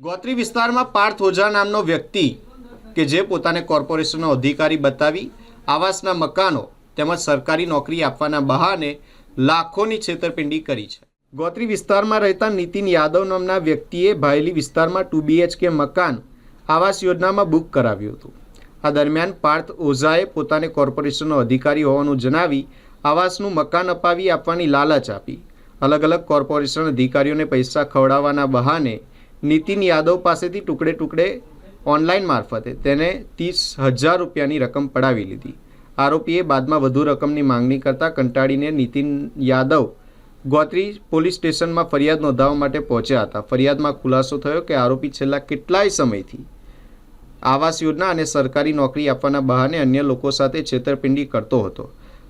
ગોત્રી વિસ્તારમાં પાર્થ ઓઝા નામનો વ્યક્તિ કે જે પોતાને કોર્પોરેશનનો અધિકારી બતાવી આવાસના મકાનો તેમજ સરકારી નોકરી આપવાના બહાને લાખોની છેતરપિંડી કરી છે. ગોત્રી વિસ્તારમાં રહેતા નીતિન યાદવ નામના વ્યક્તિએ ભાયલી વિસ્તારમાં ટુ બીએચકે મકાન આવાસ યોજનામાં બુક કરાવ્યું હતું. આ દરમિયાન પાર્થ ઓઝાએ પોતાને કોર્પોરેશનનો અધિકારી હોવાનું જણાવી આવાસનું મકાન અપાવી આપવાની લાલચ આપી. અલગ અલગ કોર્પોરેશન અધિકારીઓને પૈસા ખવડાવવાના બહાને નીતિન યાદવ પાસેથી ટુકડે ટુકડે ઓનલાઈન મારફતે તેને ત્રીસ હજાર રૂપિયાની રકમ પડાવી લીધી. આરોપીએ બાદમાં વધુ રકમની માંગણી કરતાં કંટાળીને નીતિન યાદવ ગોત્રી પોલીસ સ્ટેશનમાં ફરિયાદ નોંધાવવા માટે પહોંચ્યા હતા. ફરિયાદમાં ખુલાસો થયો કે આરોપી છેલ્લા કેટલાય સમયથી આવાસ યોજના અને સરકારી નોકરી આપવાના બહાને અન્ય લોકો સાથે છેતરપિંડી કરતો હતો.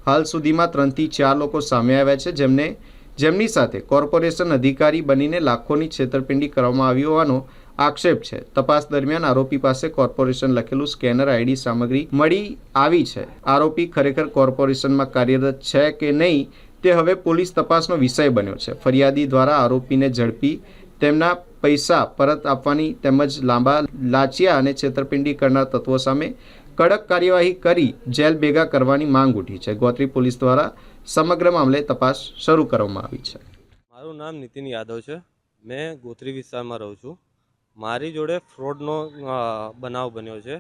હાલ સુધીમાં ત્રણથી ચાર લોકો સામે આવ્યા છે, જેમને જેમની સાથે કોર્પોરેશન અધિકારી બનીને લાખોની છેતરપિંડી કરવામાં આવી હોવાનો આક્ષેપ છે. તપાસ દરમિયાન આરોપી પાસે કોર્પોરેશન લખેલું સ્કેનર આઈડી સામગ્રી મળી આવી છે. આરોપી ખરેખર કોર્પોરેશનમાં કાર્યરત છે કે નહીં તે હવે પોલીસ તપાસનો વિષય બન્યો છે. ફરિયાદી દ્વારા આરોપીને ઝડપી તેમના પૈસા પરત આપવાની તેમજ લાંબા લાંચિયા અને છેતરપિંડી કરનાર તત્વો સામે કડક કાર્યવાહી કરી જેલ ભેગા કરવાની માંગ ઉઠી છે. ગોત્રી પોલીસ દ્વારા સમગ્ર મામલે તપાસ શરૂ કરવામાં આવી છે. મારું નામ નીતિન યાદવ છે. મેં ગોત્રી વિસ્તારમાં રહું છું. મારી જોડે ફ્રોડનો બનાવ બન્યો છે.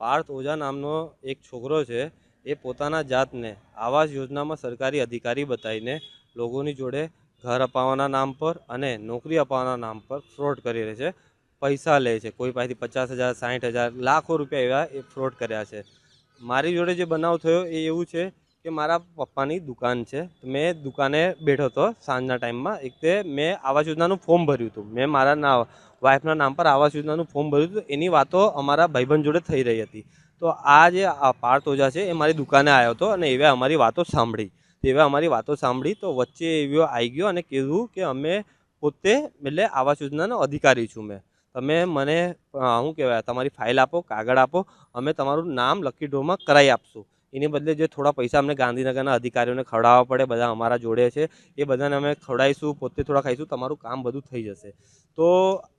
પાર્થ ઓઝા નામનો એક છોકરો છે. એ પોતાના જાતને આવાસ યોજનામાં સરકારી અધિકારી બતાવીને લોકોની જોડે ઘર અપાવવાના નામ પર અને નોકરી અપાવવાના નામ પર ફ્રોડ કરી રહે છે. પૈસા લે છે. કોઈ પાસેથી પચાસ હજાર સાઠ હજાર, લાખો રૂપિયા એવા એ ફ્રોડ કર્યા છે. મારી જોડે જે બનાવ થયો એ એવું છે કે મારા પપ્પાની દુકાન છે. મેં દુકાને બેઠો હતો સાંજના ટાઈમમાં. એક તે મેં આવાસ યોજનાનું ફોર્મ ભર્યું હતું. મેં મારા ના, વાઈફના નામ પર આવાસ યોજનાનું ફોર્મ ભર્યું હતું. એની વાતો અમારા ભાઈબંધ જોડે થઈ રહી હતી. તો આ જે પાર્થ ઓઝા છે એ મારી દુકાને આવ્યો હતો અને એવે અમારી વાતો સાંભળી. તો અમારી વાતો સાંભળી તો વચ્ચે એવો આવી ગયો અને કીધું કે અમે પોતે એટલે આવાસ યોજનાનો અધિકારી છું મેં. તમે મને શું કહેવાય, તમારી ફાઇલ આપો, કાગળ આપો. અમે તમારું નામ લકી ડ્રોમાં કરાવી આપશું. એની બદલે જે થોડા પૈસા અમને ગાંધીનગરના અધિકારીઓને ખવડાવવા પડે, બધા અમારા જોડે છે, એ બધાને અમે ખવડાવીશું, પોતે થોડા ખાઈશું, તમારું કામ બધું થઈ જશે. તો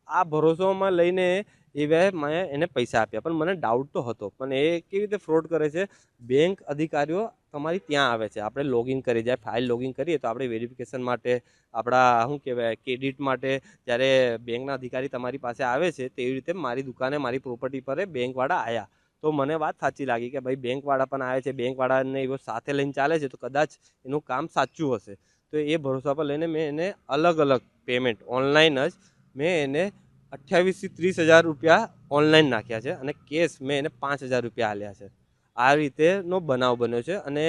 આ ભરોસોમાં લઈને એ વે મેં એને પૈસા આપ્યા, પણ મને ડાઉટ તો હતો. પણ એ કેવી રીતે ફ્રોડ કરે છે? બેંક અધિકારીઓ તમારી ત્યાં આવે છે. આપણે લોગિન કરી જાય ફાઇલ લોગિન કરીએ તો આપણે વેરિફિકેશન માટે, આપણા, શું કહેવાય ક્રેડિટ માટે જ્યારે બેંકના અધિકારી તમારી પાસે આવે છે, તેવી રીતે મારી દુકાને, મારી પ્રોપર્ટી પર બેંકવાળા આવ્યા તો મને વાત સાચી લાગી કે ભાઈ બેંકવાળા પણ આવે છે, બેંકવાળાને એવો સાથે લઈને ચાલે છે, તો કદાચ એનું કામ સાચું હશે. તો એ ભરોસા પર લઈને મેં એને અલગ અલગ પેમેન્ટ ઓનલાઈન જ મેં એને અઠ્યાવીસથી ત્રીસ હજાર રૂપિયા ઓનલાઈન નાખ્યા છે અને કેશ મેં એને પાંચ હજાર રૂપિયા આલ્યા છે. આ રીતેનો બનાવ બન્યો છે અને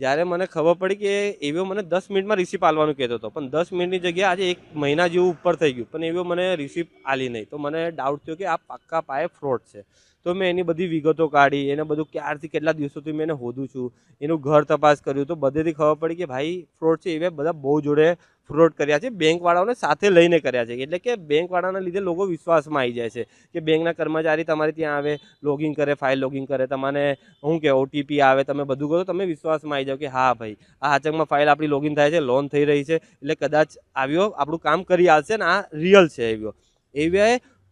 જ્યારે મને ખબર પડી કે એવો મને દસ મિનિટમાં રિસિપ્ટ આલવાનું કહેતો હતો. પણ દસ મિનિટની જગ્યાએ આજે એક મહિના જેવું ઉપર થઈ ગયું. પણ એવો મને રિસિપ્ટ આલી નહીં. તો મને ડાઉટ થયો કે આ પાક્કા પાયે ફ્રોડ છે. તો મેં એની બધી વિગતો કાઢી, એને બધું ક્યારથી કેટલા દિવસોથી મેં એને હોદું છું, એનું ઘર તપાસ કર્યું. તો બધેથી ખબર પડી કે ભાઈ ફ્રોડ છે. એવા બધા બહુ જોડે ફ્રોડ કર્યા છે, બેંકવાળાઓને સાથે લઈને કર્યા છે. એટલે કે બેંકવાળાના લીધે લોકો વિશ્વાસમાં આવી જાય છે કે બેંકના કર્મચારી તમારે ત્યાં આવે લોગિંગ કરે ફાઇલ લોગિંગ કરે તમને શું કે ઓટીપી આવે, તમે બધું કરો, તમે વિશ્વાસમાં આવી જાઓ કે હા ભાઈ, આ હાચકમાં ફાઇલ આપણી લોગિન થાય છે લોન થઈ રહી છે, એટલે કદાચ આવ્યો, આપણું કામ કરી આવશે ને આ રિયલ છે એવો એવી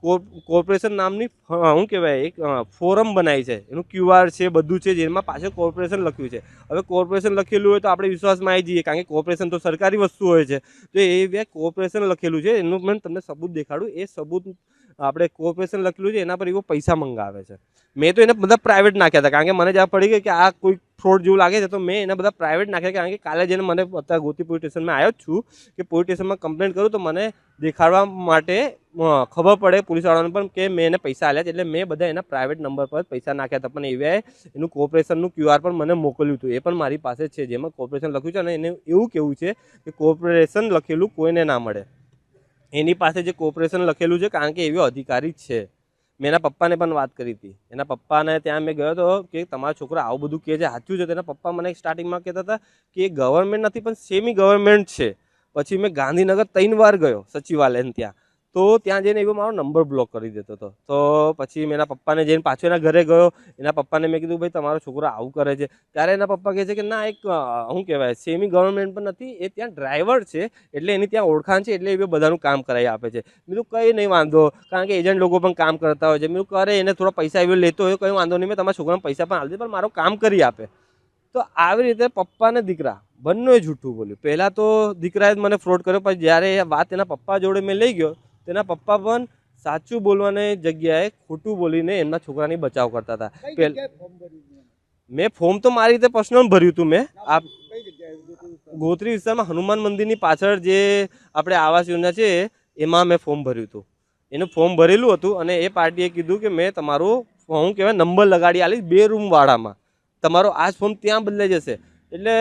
કોર્પોરેશન નામની શું કહેવાય એક ફોરમ બનાવી છે. એનું ક્યુઆર છે, બધું છે, જેમાં પાછળ કોર્પોરેશન લખ્યું છે. હવે કોર્પોરેશન લખેલું હોય તો આપણે વિશ્વાસમાં આવી જઈએ, કારણ કે કોર્પોરેશન તો સરકારી વસ્તુ હોય છે. તો એ કોર્પોરેશન લખેલું છે, એનું મેં તમને સબૂત દેખાડું. એ સબૂત આપણે કોર્પોરેશન લખેલું છે, એના પર એવો પૈસા મંગાવે છે. મેં તો એને બધા પ્રાઇવેટ નાખ્યા હતા, કારણ કે મને જ્યાં પડી ગઈ કે આ કોઈ ફ્રોડ જેવું લાગે છે, તો મેં એને બધા પ્રાઇવેટ નાખ્યા કારણ કે કાલે જઈને મને અત્યારે ગોતી પોલીસ સ્ટેશનમાં આવ્યો જ છું, કે પોલીસ સ્ટેશનમાં કમ્પ્લેન કરું તો મને દેખાડવા માટે ખબર પડે પોલીસવાળાને પણ કે મેં એને પૈસા આપ્યા છે, એટલે મેં બધા એના પ્રાઇવેટ નંબર પર પૈસા નાખ્યા હતા, પણ એવા એનું કોર્પોરેશનનું ક્યુઆર પણ મને મોકલ્યું હતું, એ પણ મારી પાસે છે, જેમાં કોર્પોરેશન લખ્યું છે અને એને એવું કેવું છે કે કોર્પોરેશન લખેલું કોઈને ના મળે. એની પાસે જે કોઓપરેશન લખેલું છે, કારણ કે એવી અધિકારી જ છે. મેં એના પપ્પાને પણ વાત કરી હતી. એના પપ્પાને ત્યાં મેં ગયો હતો કે તમારો છોકરો આવું બધું કહે છે, સાચું છે? તેના પપ્પા મને સ્ટાર્ટિંગમાં કહેતા હતા કે ગવર્મેન્ટ નથી, પણ સેમી ગવર્મેન્ટ છે. પછી મેં ગાંધીનગર ત્રણ વાર ગયો સચિવાલયને ત્યાં. તો ત્યાં જઈને એવો મારો નંબર બ્લોક કરી દેતો હતો. તો પછી મેં એના પપ્પાને જઈને પાછો એના ઘરે ગયો. એના પપ્પાને મેં કીધું, ભાઈ, તમારો છોકરો આવું કરે છે. ત્યારે એના પપ્પા કહે છે કે, ના, એક શું કહેવાય સેમી ગવર્મેન્ટ પણ નથી, એ ત્યાં ડ્રાઈવર છે, એટલે એની ત્યાં ઓળખાણ છે, એટલે એ બધાનું કામ કરાવી આપે છે. બીજું કંઈ નહીં, વાંધો. કારણ કે એજન્ટ લોકો પણ કામ કરતા હોય છે. મેં કરે, એને થોડા પૈસા એવું લેતો હોય, કંઈ વાંધો નહીં, મેં તમારા છોકરાને પૈસા પણ આપી પણ મારું કામ કરી આપે. તો આવી રીતે પપ્પા ને દીકરા, બંને જૂઠું બોલ્યું. પહેલાં તો દીકરાએ જ મને ફ્રોડ કર્યો પછી જ્યારે વાત એના પપ્પા જોડે મેં લઈ ગયો તેના પપ્પા પણ સાચું બોલવાની જગ્યાએ ખોટું બોલીને એમના છોકરાની બચાવ કરતા હતા? મેં ફોર્મ તો મારી રીતે પર્સનલ ભર્યું હતું મેં. આ ગોત્રી વિસ્તારમાં? હનુમાન મંદિરની પાછળ જે આપણે આવાસ યોજના છે એમાં મેં ફોર્મ ભર્યું હતું. એનું ફોર્મ ભરેલું હતું અને એ પાર્ટીએ કીધું કે મેં તમારું હું કહેવાય નંબર લગાડી આલીશ બે રૂમવાળામાં તમારો આ જ ફોર્મ ત્યાં બદલાઈ જશે. એટલે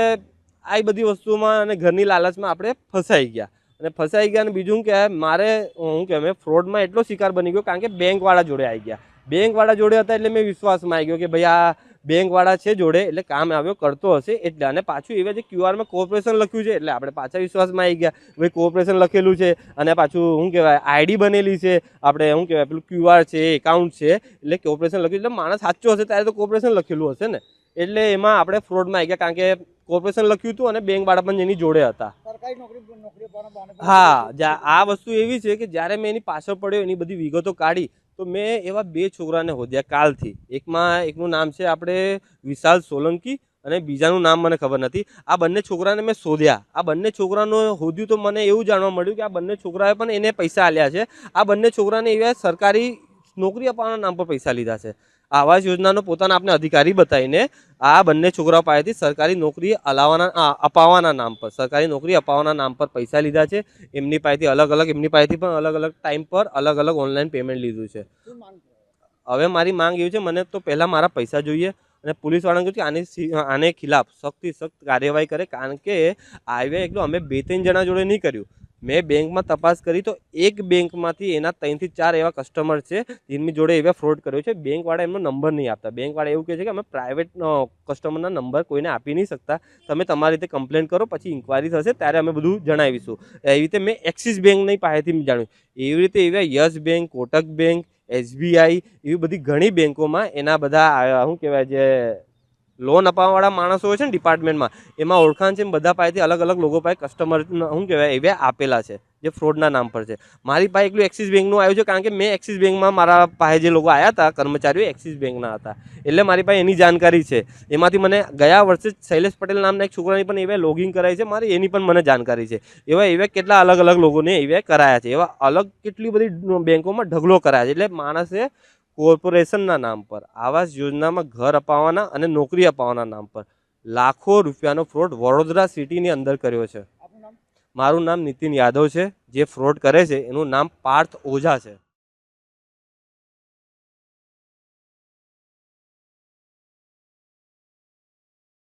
આ બધી વસ્તુમાં અને ઘરની લાલચમાં આપણે ફસાઈ ગયા. અને ફસાઈ ગયા અને બીજું કે મારે, હું કે મેં ફ્રોડમાં એટલો શિકાર બની ગયો કારણ કે બેંકવાળા જોડે આવી ગયા. બેંકવાળા જોડે હતા એટલે મેં વિશ્વાસમાં આવી ગયો કે ભાઈ આ બેંકવાળા છે જોડે, એટલે કામ આવ્યો કરતો હશે એટલે. અને પાછું એવા જે ક્યુઆરમાં કોર્પોરેશન લખ્યું છે, એટલે આપણે પાછા વિશ્વાસમાં આવી ગયા. ભાઈ કોર્પોરેશન લખેલું છે અને પાછું શું કહેવાય આઈડી બનેલી છે. આપણે શું કહેવાય પેલું ક્યુઆર છે એકાઉન્ટ છે, એટલે કોર્પોરેશન લખ્યું. એટલે માણસ સાચો હશે ત્યારે તો કોર્પોરેશન લખેલું હશે ને. એટલે એમાં આપણે ફ્રોડમાં આવી ગયા કારણ કે કોર્પોરેશન લખ્યું હતું અને બેંકવાળા પણ એની જોડે હતા. હા આ વસ્તુ એવી છે કે જ્યારે મેં એની પાછળ પડ્યો એની બધી વિગતો કાઢી તો મેં એવા બે છોકરાને હોદ્યા કાલથી. એકમાં એકનું નામ છે આપણે વિશાલ સોલંકી અને બીજાનું નામ મને ખબર નથી. આ બંને છોકરાને મેં શોધ્યા. આ બંને છોકરાનો હોદ્યું તો મને એવું જાણવા મળ્યું કે આ બંને છોકરાએ પણ એને પૈસા આલ્યા છે. આ બંને છોકરાને એવા સરકારી નોકરી અપાવવાના નામ પર પૈસા લીધા છે. આવાસ યોજનાનો પોતાના આપણે અધિકારી બતાવીને આ બંને છોકરાઓ પાસેથી સરકારી નોકરી અલાવવાના અપાવવાના નામ પર સરકારી નોકરી અપાવવાના નામ પર પૈસા લીધા છે. એમની પાસેથી અલગ અલગ એમની પાસેથી પણ અલગ અલગ ટાઈમ પર અલગ અલગ ઓનલાઈન પેમેન્ટ લીધું છે? હવે મારી માંગ એવી છે મને તો પહેલાં મારા પૈસા જોઈએ અને પોલીસવાળાને કહ્યું કે આની આને ખિલાફ સખ્તથી સખ્ત કાર્યવાહી કરે. કારણ કે આવ્યા એકલું અમે બે ત્રણ જણા જોડે નહીં કર્યું. મેં બેંકમાં તપાસ કરી તો એક બેંકમાંથી એના ત્રણથી ચાર એવા કસ્ટમર છે જેમની જોડે એવા ફ્રોડ કર્યો છે. બેંકવાળા એમનો નંબર નહીં આપતા. બેંકવાળા એવું કહે છે કે અમે પ્રાઇવેટ કસ્ટમરના નંબર કોઈને આપી નહીં શકતા. તમે તમારી રીતે કમ્પ્લેન કરો, પછી ઇન્ક્વાયરી થશે, ત્યારે અમે બધું જણાવીશું. એવી રીતે મેં એક્સિસ બેંકની પાસેથી જાણ્યું. એવી રીતે એવા Yes Bank, Kotak Bank SBI એવી બધી ઘણી બેંકોમાં એના બધા શું કહેવાય, જે લોન અપાવવાવાળા માણસો હોય છે ને ડિપાર્ટમેન્ટમાં એમાં ઓળખાણ છે બધા પાસેથી અલગ અલગ લોકો પાસે કસ્ટમર શું કહેવાય, એવા આપેલા છે, જે ફ્રોડના નામ પર છે. મારી પાસે એકલું એક્સિસ બેંકનું આવ્યું છે કારણ કે મેં એક્સિસ બેંકમાં મારા પાસે જે લોકો આવ્યા હતા, કર્મચારીઓ એક્સિસ બેંકના હતા. એટલે મારી પાસે એની જાણકારી છે. એમાંથી મને ગયા વર્ષે શૈલેષ પટેલ નામના એક છોકરાની પણ એવા લોગિંગ કરાય છે, મારી એની પણ મને જાણકારી છે. એવા એવા કેટલા અલગ અલગ લોકોને એવા કરાયા છે. એવા અલગ કેટલી બધી બેંકોમાં ઢગલો કરાયા છે. એટલે માણસે કોર્પોરેશનના નામ પર આવાસ યોજનામાં ઘર અપાવવાના અને નોકરી અપાવવાના નામ પર. લાખો રૂપિયાનો ફ્રોડ વડોદરા સિટીની અંદર કર્યો છે. મારું નામ નીતિન યાદવ છે. જે ફ્રોડ કરે છે એનું નામ પાર્થ ઓઝા છે.